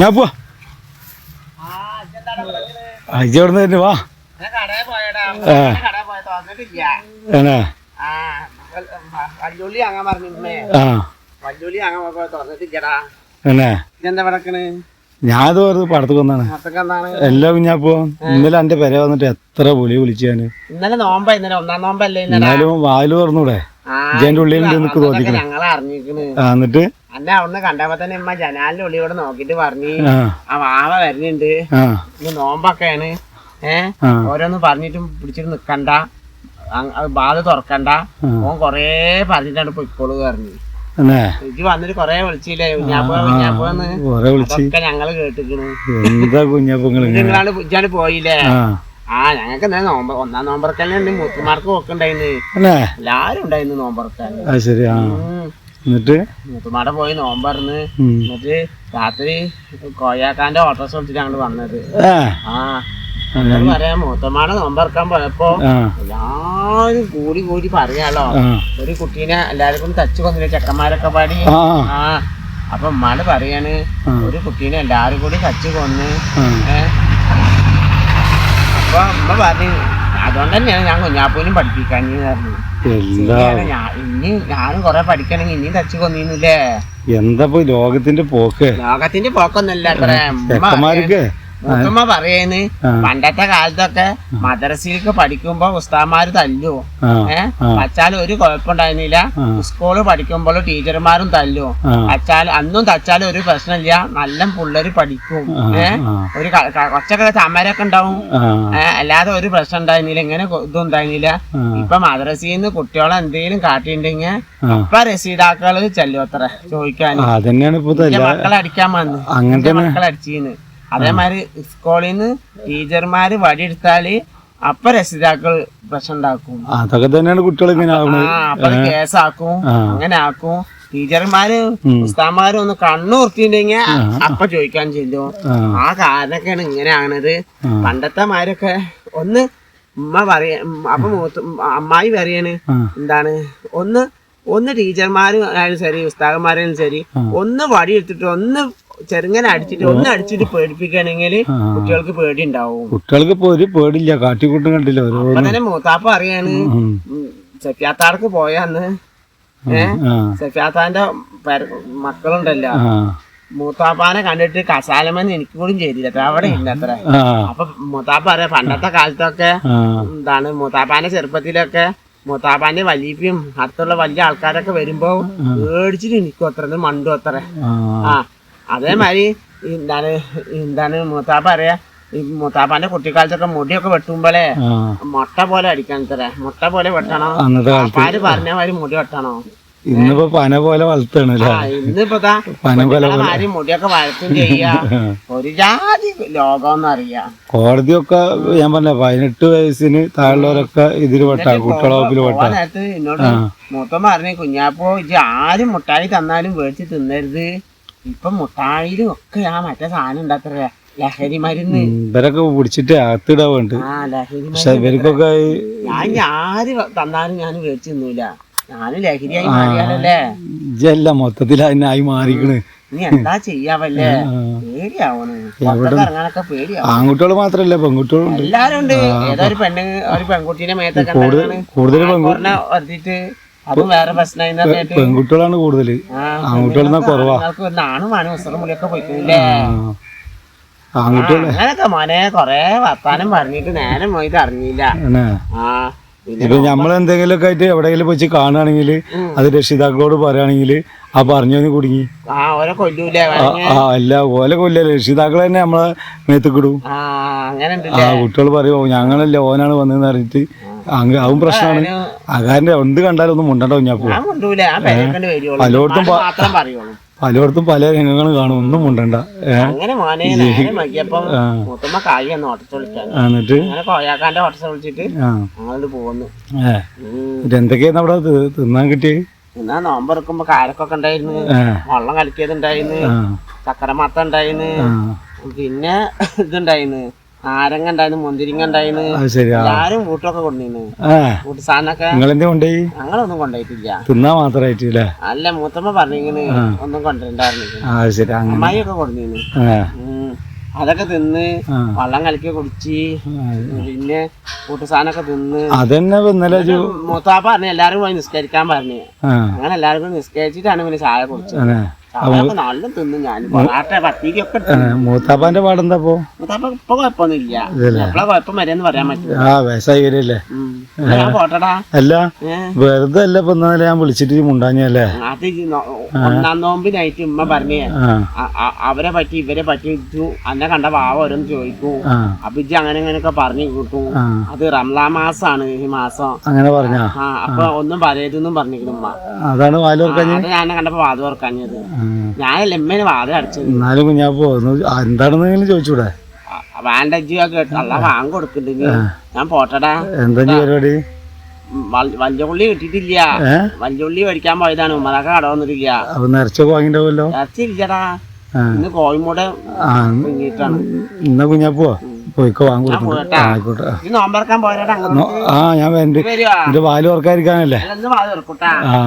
ഞാൻ പോവാ. അജി അവിടെ നിന്ന് വാ. ഞാൻ വെറുതെ പടത്ത് വന്നാണ്. എല്ലാ കുഞ്ഞാപ്പോ ഇന്നലെ എന്റെ പെര വന്നിട്ട് എത്ര പൊളി വിളിച്ചു ഞാൻ. ഇന്നലെ നോമ്പ ഇന്നലെ ഒന്നാം നോമ്പല്ലേ എന്നാലും വാൽ തുറന്നൂടെ. ആ, ഇജ്ജെന്റെ ഉള്ളിലുണ്ട് നിനക്ക് തോന്നിക്കണേ? ഞങ്ങളെ അറിഞ്ഞിരിക്കണ്. എന്നിട്ട്? അന്നെ അവിടുന്ന് കണ്ടപ്പോ തന്നെ ഇമ്മ ജനാലിന്റെ ഉള്ളിലൂടെ നോക്കിട്ട് പറഞ്ഞു ആ. വാവ വരുന്നുണ്ട്. നോമ്പൊക്കെയാണ്. ഏ? ആ. ഓരോന്ന് പറഞ്ഞിട്ടും പിടിച്ചിട്ട് നിക്കണ്ട. ബാധ തുറക്കണ്ട. ഓൻ കൊറേ പറഞ്ഞിട്ടാണ് പൊയ്ക്കോളൂ പറഞ്ഞു. ഞങ്ങൾ കേട്ടിക്കണ്. ഇജ്ജാണ് പോയില്ലേ? ആ ഞങ്ങൾക്ക് നോമ്പ് ഒന്നാം നോമ്പറക്കല്ലേ ഉണ്ട് മൂത്തുമാർക്ക് നോക്കുണ്ടായിന്ന് അല്ലേ? എല്ലാരും ഉണ്ടായിരുന്നു നോമ്പറക്കാൻ അത് ശരി ആ. എന്നിട്ട്? മൂത്തുമാടെ പോയി നോമ്പറന്ന് എന്നിട്ട് രാത്രി കോയാക്കാന്റെ ഓട്ടോസ് വിളിച്ചിട്ട് അങ്ങോട്ട് വന്നത്. ആ. ആ എന്നോട് പറയാം മൂത്തമ്മാടെ നോമ്പറക്കാൻ പോയപ്പോ എല്ലാരും കൂടി കൂടി പറയാലോ. ഒരു കുട്ടീനെ എല്ലാവർക്കും തച്ചു കൊന്നില്ല ചെക്കന്മാരൊക്കെ പാടി? ആ. അപ്പൊ ഉമ്മാട് പറയാണ് ഒരു കുട്ടീനെ എല്ലാരും കൂടി തച്ചു കൊന്ന്. ആ. ഏ? അപ്പൊ അമ്മ പറഞ്ഞു അതുകൊണ്ട് തന്നെയാണ് ഞാൻ കുഞ്ഞാപ്പൂനും പഠിപ്പിക്കാൻ പറഞ്ഞു. ഇനി ഞാനും കൊറേ പഠിക്കണമെങ്കിൽ ഇനിയും തച്ചു കൊന്നില്ലേ എന്താ ലോകത്തിന്റെ പോക്ക്? ലോകത്തിന്റെ പോക്കൊന്നല്ല അത്ര മൂത്തമ്മ പറയേന്ന് പണ്ടത്തെ കാലത്തൊക്കെ മദ്രസയിലേക്ക് പഠിക്കുമ്പോ ഉസ്താമാര് തല്ലു. ആ ഏ? ആ. വച്ചാൽ ഒരു കുഴപ്പമുണ്ടായിരുന്നില്ല. സ്കൂൾ പഠിക്കുമ്പോൾ ടീച്ചർമാരും തല്ലു. അച്ചാൽ വച്ചാൽ അന്നും തച്ചാൽ ഒരു പ്രശ്നമില്ല. നല്ല പിള്ളേര് പഠിക്കും. ആ, ഏ? ഒരു കൊച്ചൊക്കെ തമരൊക്കെ കുറച്ചൊക്കെ ചമരൊക്കെ ഉണ്ടാവും. അല്ലാതെ ഒരു പ്രശ്നം ഉണ്ടായിരുന്നില്ല. ഇങ്ങനെ ഇതും ഉണ്ടായിരുന്നില്ല. ഇപ്പൊ മദ്രസയിൽ നിന്ന് കുട്ടികളെ എന്തെങ്കിലും കാട്ടിയിട്ടുണ്ടെങ്കിൽ ആ. ഇപ്പൊ രക്ഷിതാക്കൾ ചെല്ലു അത്ര ചോദിക്കാൻ മക്കളടിക്കാൻ വന്നു ഇപ്പൊ എന്റെ എല്ലാ മക്കളെ അടിക്കാൻ വന്ന്. അങ്ങനെ അതേമാതിരി സ്കൂളിൽ നിന്ന് ടീച്ചർമാര് വടിയെടുത്താൽ അപ്പൊ രക്ഷിതാക്കൾ പ്രശ്നം ഉണ്ടാക്കും അതൊക്കെ തന്നെയാണ് കുട്ടികൾ ഇങ്ങനെ അപ്പൊ കേസാക്കും അങ്ങനെ ആക്കും ടീച്ചർമാര് ഉസ്താമാര് ഒന്ന് കണ്ണുർത്തിണ്ടെങ്കിൽ അപ്പൊ ചോദിക്കാൻ ചെല്ലും. ആ. കാരണൊക്കെയാണ് ഇങ്ങനെ ആണത്. പണ്ടത്തെ മാരൊക്കെ ഒന്ന് ഉമ്മ പറയ അപ്പൊ മൂത്ത അമ്മായി പറയാണ് എന്താണ് ഒന്ന് ഒന്ന് ടീച്ചർമാരും ആയാലും ശരി ഉസ്താകന്മാരായാലും ശരി ഒന്ന് വടി എടുത്തിട്ട് ഒന്ന് ചെറുങ്ങനെ അടിച്ചിട്ട് ഒന്ന് അടിച്ചിട്ട് പേടിപ്പിക്കണമെങ്കിൽ. കുട്ടികൾക്ക് പേടി ഉണ്ടാവും കുട്ടികൾക്ക് ഇപ്പൊ ഒരു പേടില്ല കാട്ടിക്കൂട്ടും കണ്ടില്ല അങ്ങനെ അപ്പൊ തന്നെ മൂത്താപ്പ അറിയാണ് സഫിയാത്താർക്ക് പോയാന്ന്. ഏ? ആ. സെഫിയാത്താന്റെ മക്കളുണ്ടല്ലോ. മൂത്താപ്പാനെ കണ്ടിട്ട് കസാലമെന്ന് എനിക്ക് കൂടി ചെയ്തില്ല അവിടെ ഇല്ല അത്ര. അപ്പൊ മൂത്താപ്പ പറയാ പണ്ടത്തെ കാലത്തൊക്കെ എന്താണ് മൂത്താപ്പാന്റെ ചെറുപ്പത്തിലൊക്കെ മൂത്താപ്പാന്റെ വലിയപ്പിയും അടുത്തുള്ള വലിയ ആൾക്കാരൊക്കെ വരുമ്പോ പേടിച്ചിട്ട് എനിക്കും അത്ര മണ്ടും അത്ര. ആ. അതേമാതിരി എന്താണ് എന്താണ് മൂത്താപ്പ അറിയാ ഈ മൂത്താപ്പാന്റെ കുട്ടിക്കാലത്തൊക്കെ മുടിയൊക്കെ വെട്ടുമ്പോളേ മുട്ട പോലെ അടിക്കാൻ തരാ മുട്ട പോലെ വെട്ടണോ? ആര് പറഞ്ഞ മാതിരി മുടി വെട്ടണോ? ഇന്നിപ്പോ പന പോലെ വളർത്താണ് ഇന്നിപ്പോ പന പോലെ മാതിരി മുടിയൊക്കെ വളർത്തും ചെയ്യാ. ഒരു ജാതി ലോകം അറിയാ. കോടതിയൊക്കെ ഞാൻ പറഞ്ഞ പതിനെട്ട് വയസ്സിന് താഴെയുള്ളവരൊക്കെ ഇതിൽ വെട്ടാ കുട്ടികളോപ്പിൽ വെട്ടാ. നേരത്ത് എന്നോട് മൂത്തമ്മ പറഞ്ഞു കുഞ്ഞാപ്പോ ഇജ്ജ് ആരും മുട്ടായി തന്നാലും മേടിച്ച് തിന്നരുത്. ഇപ്പൊ മുട്ടായിലും ഒക്കെ ആ മറ്റേ സാധനം ഉണ്ടാത്ര ലഹരി മരുന്ന്. ഇവരൊക്കെ പിടിച്ചിട്ട് അകത്തിടാ വേണ്ട പക്ഷെ ഇവർക്കൊക്കെ ഞാൻ ആര് തന്നാലും ഞാൻ മേടിച്ച് തിന്നൂല. ഞാനും ലഹരിയായി മാറിയാലല്ലേ? ഇജല്ല മൊത്തത്തിൽ അതിനായി മാറിക്കണ്. നീ എന്താ ചെയ്യാവല്ലേ. പേടിയാവണ് ഇറങ്ങാനൊക്കെ പേടിയാവും. ആൺകുട്ടികൾ മാത്രല്ല പെൺകുട്ടികളും എല്ലാരും ഉണ്ട്. ഏതോ ഒരു പെണ്ണ് ഒരു പെൺകുട്ടീനെ മേത്തൊക്കെ കൂടുതൽ വേറെ പെൺകുട്ടികളാണ് കൂടുതൽ ആൺകുട്ടികളെന്നാ കുറവാ. നിങ്ങൾക്ക് ഒരു നാണും മാനും ഉസറും മുളിയൊക്കെ പോയിക്കില്ലേ? ആ ആൺകുട്ടികൾ അങ്ങനൊക്കെ മോനെ കൊറേ വർത്താനം പറഞ്ഞിട്ട് നേരം പോയിട്ട് അറിഞ്ഞില്ല. ആ ഇപ്പൊ നമ്മൾ എന്തെങ്കിലുമൊക്കെ ആയിട്ട് എവിടെയെങ്കിലും വെച്ച് കാണുകയാണെങ്കിൽ അത് രക്ഷിതാക്കളോട് പറയുകയാണെങ്കിൽ ആ പറഞ്ഞു കുടുങ്ങി. ആ അല്ല ഓലെ കൊല്ല രക്ഷിതാക്കൾ തന്നെ നമ്മളെ മേത്തുക്കിടും. ആ കുട്ടികൾ പറയുമോ ഞങ്ങളല്ലേ ഓനാണ് വന്നതെന്ന് അറിഞ്ഞിട്ട് അങ്ങ് അതും പ്രശ്നമാണ്. കാരണം എന്ത് കണ്ടാലും ഒന്നും മുണ്ടണ്ട കുഞ്ഞാപ്പോ ഞാൻ പലയിടത്തും മാത്രം പലയിടത്തും പല രംഗങ്ങളും കാണും ഒന്നും മുണ്ടണ്ട. എന്നിട്ട്. ഇതെന്തൊക്കെയാണ് അവിടെ തിന്നാൻ കിട്ടിയത്? എന്നാ നോമ്പെടുക്കുമ്പോ കാരക്കൊക്കെ ഉണ്ടായിരുന്നു. വെള്ളം കലക്കിയത് ഉണ്ടായിരുന്നു ചക്കര മത്ത ഉണ്ടായിരുന്നു പിന്നെ ഇതുണ്ടായിരുന്നു. നാരങ്ങ ഉണ്ടായിരുന്നു മുന്തിരിങ്ങ ഉണ്ടായിരുന്നു എല്ലാരും കൂട്ടൊക്കെ കൊണ്ടുവന്നു ആ. കൂട്ട് സാധനമൊക്കെ നിങ്ങളെന്തേ കൊണ്ടുപോയി? ഞങ്ങളൊന്നും കൊണ്ടുപോയിട്ടില്ല. തിന്നാ മാത്രായിട്ട് അല്ലേ മൂത്തമ്മ പറഞ്ഞിങ്ങനെ ഒന്നും കൊണ്ടുവരണ്ടായിരുന്നു. അമ്മായിയൊക്കെ കൊണ്ടുവന്നു അതൊക്കെ തിന്ന് വള്ളം കലക്കി കുടിച്ച് പിന്നെ കൂട്ടു സാധനമൊക്കെ തിന്ന് അതന്നെ ഇന്നലെ മൂത്താപ്പ പറഞ്ഞു എല്ലാരും പോയി നിസ്കരിക്കാൻ പറഞ്ഞു. അങ്ങനെ എല്ലാവർക്കും നിസ്കരിച്ചിട്ടാണ് പിന്നെ ചായ കുടിച്ചത്. മൂത്താപ്പാന്റെ പാടെന്താ ആ വയസ്സായി വരല്ലേ അല്ല വെറുതെ അല്ല ഇപ്പൊ ഇന്നലെ ഞാൻ വിളിച്ചിട്ട് മുണ്ടാഞ്ഞല്ലേ ഒന്നാം നോമ്പിനായിട്ട് ഉമ്മ പറഞ്ഞേ അവരെ പറ്റി ഇവരെ പറ്റി അന്നെ കണ്ട വാവ ഓരോന്ന് ചോദിക്കും. ആ. അപ്പൊ ഇജ്ജ് അങ്ങനെ അങ്ങനെയൊക്കെ പറഞ്ഞു കൂട്ടു. അത് റംലാ മാസാണ് ഈ മാസം. അങ്ങനെ പറഞ്ഞാ? അപ്പൊ ഒന്നും പറയരുതെന്നും പറഞ്ഞിരിക്കുന്നു ഉമ്മ. അതാണ് ഞാൻ കണ്ടപ്പോ വാത് ഓർക്കാഞ്ഞത് ഞാനല്ല എമ്മേന് വാത് അടിച്ചത്. എന്നാലും കുഞ്ഞാപ്പോ എന്താണെന്നെങ്കിലും ചോദിച്ചൂടെ. വേണ്ട ഒക്കെ കേട്ടോ അല്ല വാങ്ങി കൊടുക്കണ്ടെങ്കിൽ ഞാൻ പോട്ടടാ. എന്താ പരിപാടി? വലിയ ഉള്ളി കിട്ടിയിട്ടില്ല. ഉള്ളി മേടിക്കാൻ പോയതാണ്. ഉമ്മതൊക്കെ കട വന്നിട്ടില്ല. അപ്പൊ ഇറച്ചി ഇല്ലടാ ആ. ഇന്ന് കോഴിമൂട എന്നാ കുഞ്ഞാപ്പോ പോയിക്കോ. ആയിക്കോട്ടെ. നോമ്പറക്കാൻ പോരാടാ ആ ഞാൻ വരുവാ. എന്റെ വാൽ ഓർക്കാതിരിക്കാനല്ലേ ഇന്ന് ആ.